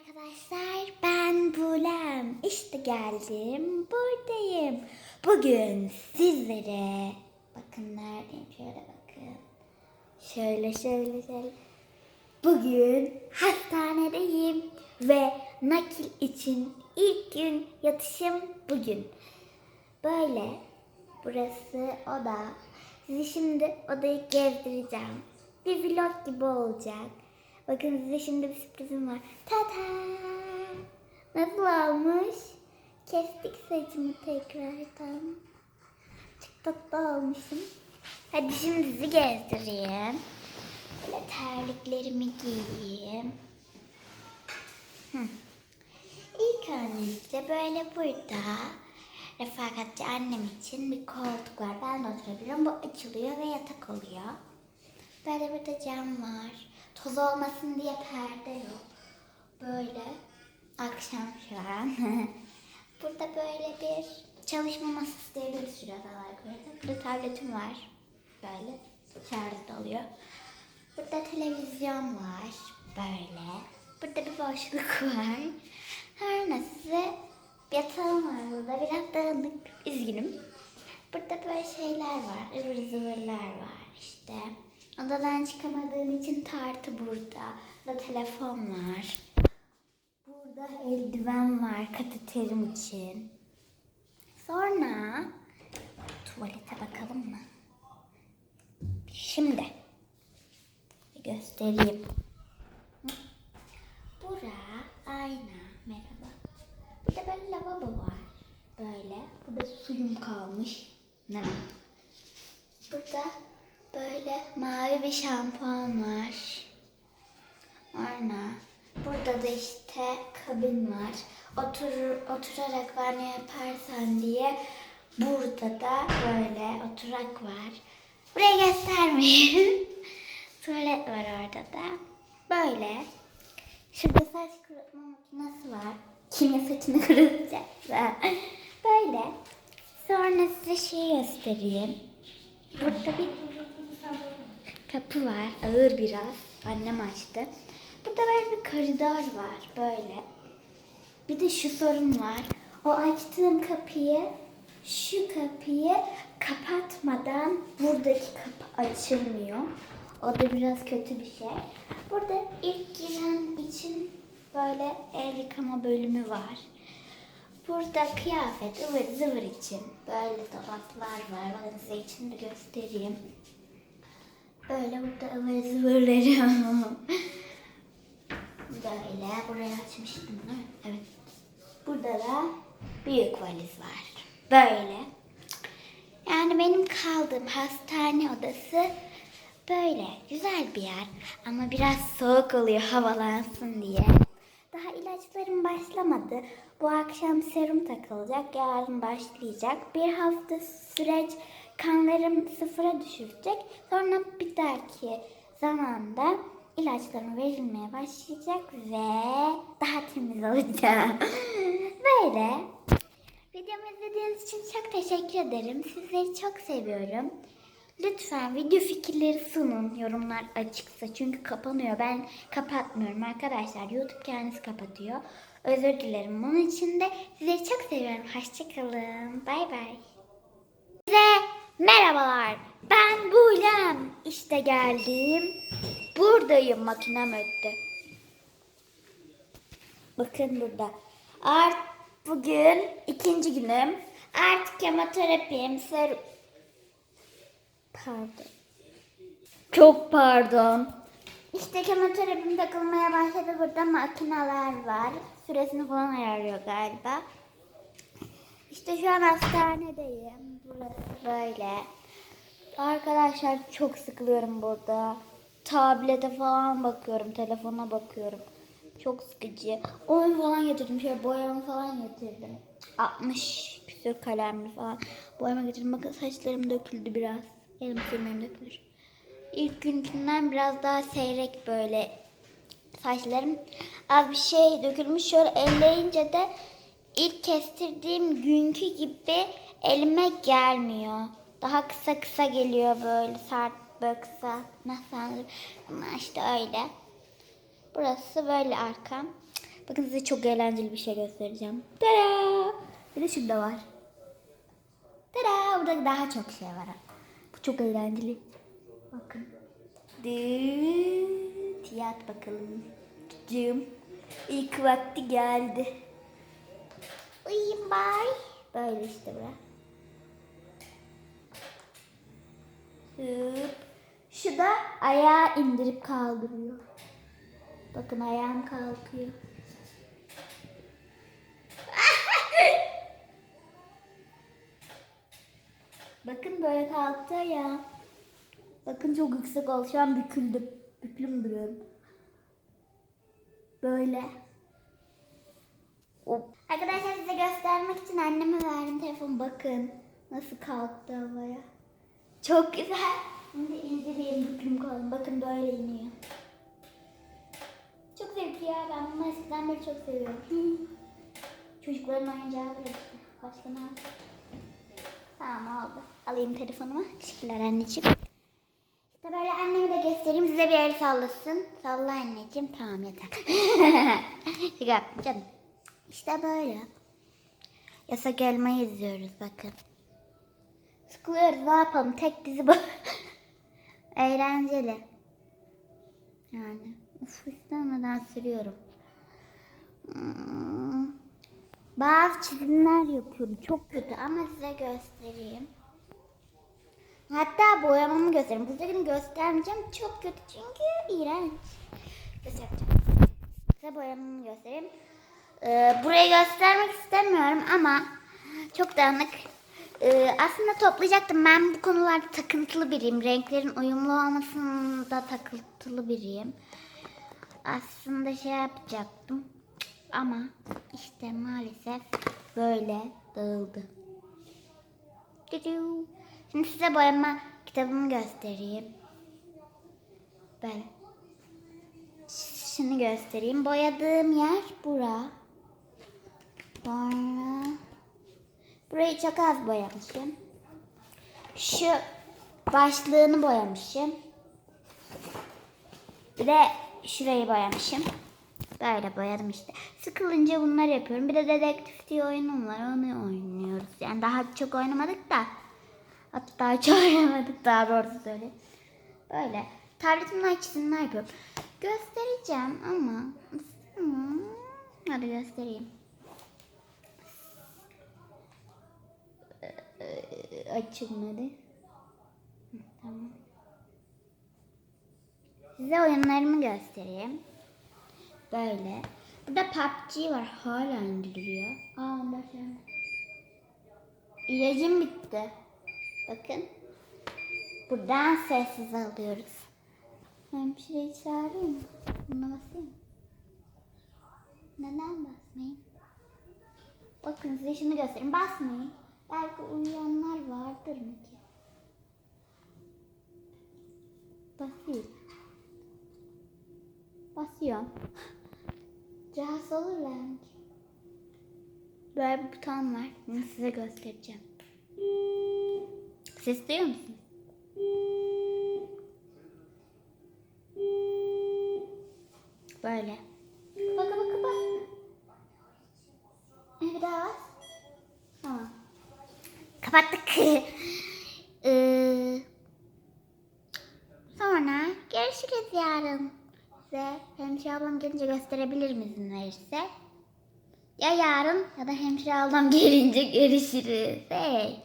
arkadaşlar ben Bulem. İşte geldim buradayım. Bugün sizlere bakın neredeyim şöyle bakın. Şöyle şöyle şöyle. Bugün hastanedeyim ve nakil için ilk gün yatışım bugün. Böyle burası oda. Sizi şimdi odayı gezdireceğim. Bir vlog gibi olacak. Bakın size şimdi bir sürprizim var. Tada! Nasıl olmuş? Kestik saçımı tekrardan. Çok tatlı olmuşum. Hadi şimdi sizi gezdireyim. Böyle terliklerimi giyeyim. Hı. İlk önce böyle burada refakatçi annem için bir koltuk var. Ben de oturabiliyorum. Bu açılıyor ve yatak oluyor. Böyle burada cam var. Toz olmasın diye perde yok. Böyle akşam şu an. burada böyle bir çalışma masası diye bir sürü var koydum. Burada tabletim var. Böyle şarjda oluyor. Burada televizyon var. Böyle. Burada bir boşluk var. Her neyse yatağım var burada. Biraz dağınık. Üzgünüm. Burada böyle şeyler var. ıvır zıvırlar var işte. Odadan çıkamadığım için tartı burada. Burada telefon var. Burada eldiven var kateterim için. Sonra tuvalete bakalım mı? Şimdi bir göstereyim. Bura ayna. Merhaba. Burada böyle lavabo var. Böyle. Burada suyum kalmış. Ne? Burada böyle mavi bir şampuan var. Ayna. Burada da işte kabin var. Oturur, oturarak banyo yaparsan diye burada da böyle oturak var. Burayı göstermeyeyim. Tuvalet var orada da. Böyle. Şurada saç kurutma makinesi var. Kimin saçını kurutacaksa. Böyle. Sonra size şey göstereyim. Burada bir kapı var. Ağır biraz. Annem açtı. Burada böyle bir koridor var. Böyle. Bir de şu sorun var. O açtığım kapıyı şu kapıyı kapatmadan buradaki kapı açılmıyor. O da biraz kötü bir şey. Burada ilk giren için böyle el yıkama bölümü var. Burada kıyafet, ıvır zıvır için böyle dolaplar var. Ben size için de göstereyim. Böyle burada ıvır zıvırlarım. Böyle buraya açmıştım değil mi? Evet. Burada da büyük valiz var. Böyle. Yani benim kaldığım hastane odası böyle. Güzel bir yer. Ama biraz soğuk oluyor havalansın diye. Daha ilaçlarım başlamadı. Bu akşam serum takılacak. Yarın başlayacak. Bir hafta süreç kanlarım sıfıra düşürecek. Sonra bir dahaki zamanda ilaçlarım verilmeye başlayacak ve daha temiz olacağım. Böyle. Videomu izlediğiniz için çok teşekkür ederim. Sizleri çok seviyorum. Lütfen video fikirleri sunun. Yorumlar açıksa çünkü kapanıyor. Ben kapatmıyorum arkadaşlar. YouTube kendisi kapatıyor. Özür dilerim bunun için de. Sizleri çok seviyorum. Hoşçakalın. Bay bay. Size merhabalar. Ben Bulem. İşte geldim. Buradayım makinem öttü. Bakın burada. Art bugün ikinci günüm. Artık kemoterapim, serum. Pardon. Çok pardon. İşte kemoterapim takılmaya başladı. Burada makineler var. Süresini falan ayarlıyor galiba. İşte şu an hastanedeyim. Burası böyle. Arkadaşlar çok sıkılıyorum burada. Tablete falan bakıyorum, telefona bakıyorum. Çok sıkıcı. Oyun falan getirdim. Şöyle boyama falan getirdim. 60 küsur kalemli falan. Boyama getirdim. Bakın saçlarım döküldü biraz. Elim sürmem dökülür. İlk günkünden biraz daha seyrek böyle saçlarım. Az bir şey dökülmüş. Şöyle elleyince de ilk kestirdiğim günkü gibi elime gelmiyor. Daha kısa kısa geliyor böyle sert böyle kısa. Nasıl anlatayım? Ama işte öyle. Burası böyle arkam. Bakın size çok eğlenceli bir şey göstereceğim. Tada! Bir de şurada var. Tada! Burada daha çok şey var. Bu çok eğlenceli. Bakın. Dıt. Yat bakalım. Cım. İlk vakti geldi. Uyuyun bay. Böyle işte bura. Hıp. Şu da ayağı indirip kaldırıyor. Bakın ayağım kalkıyor. Bakın böyle kalktı ya. Bakın çok yüksek oldu. Şu an büküldüm. Büklüm duruyorum. Böyle. Hop. Arkadaşlar size göstermek için anneme verdim telefonu. Bakın nasıl kalktı havaya. Çok güzel. Şimdi indireyim büklüm koyalım. Bakın böyle iniyor. Çok zevkli ya. Ben bunu eskiden beri çok seviyorum. Çocukların oyuncağı böyle işte. Başka ne? Tamam oldu. Alayım telefonumu. Teşekkürler anneciğim. İşte böyle annemi de göstereyim. Size bir el sallasın. Salla anneciğim. Tamam yeter. Şaka canım. İşte böyle. Yasak elmayı izliyoruz bakın. Sıkılıyoruz ne yapalım. Tek dizi bu. Eğlenceli. Yani. Uf istemeden sürüyorum. Hmm. Bazı çizimler yapıyorum. Çok kötü ama size göstereyim. Hatta boyamamı göstereyim. Buradakini göstermeyeceğim. Çok kötü çünkü iğrenç. Göstereceğim. Size boyamamı göstereyim. Ee, burayı göstermek istemiyorum ama çok dağınık. Ee, aslında toplayacaktım. Ben bu konularda takıntılı biriyim. Renklerin uyumlu olmasında takıntılı biriyim. Aslında şey yapacaktım. Ama işte maalesef böyle dağıldı. Şimdi size boyama kitabımı göstereyim. Böyle. Şunu göstereyim. Boyadığım yer bura. Sonra burayı çok az boyamışım. Şu başlığını boyamışım. Bir de şurayı boyamışım. Böyle boyadım işte. Sıkılınca bunları yapıyorum. Bir de dedektif diye oyunum var. Onu oynuyoruz. Yani daha çok oynamadık da. Hatta hiç oynamadık daha doğrusu söyleyeyim. Böyle. Tabletimden çizimler yapıyorum. Göstereceğim ama. Hmm, Hadi göstereyim. Açılmadı. Hı, Tamam. Size oyunlarımı göstereyim. Böyle. Burada PUBG var. Hala indiriliyor. Aa bakın. İlacım bitti. Bakın. Buradan sessiz alıyoruz. Hemşireyi çağırayım mı? Buna basayım. Neden basmayayım? Bakın size şunu göstereyim. Basmayın. Belki uyuyanlar vardır mı ki? Basayım. Basıyorum. Rahatsız olurlar mı ki? Böyle bir buton var. Bunu size göstereceğim. Ses duyuyor musun? Böyle. Kapa kapa kapa. Ee, Bir daha bas. Tamam. Kapattık. Ee, sonra görüşürüz yarın. Size hemşire ablam gelince gösterebilirim izin verirse. Ya yarın ya da hemşire ablam gelince görüşürüz. Hey.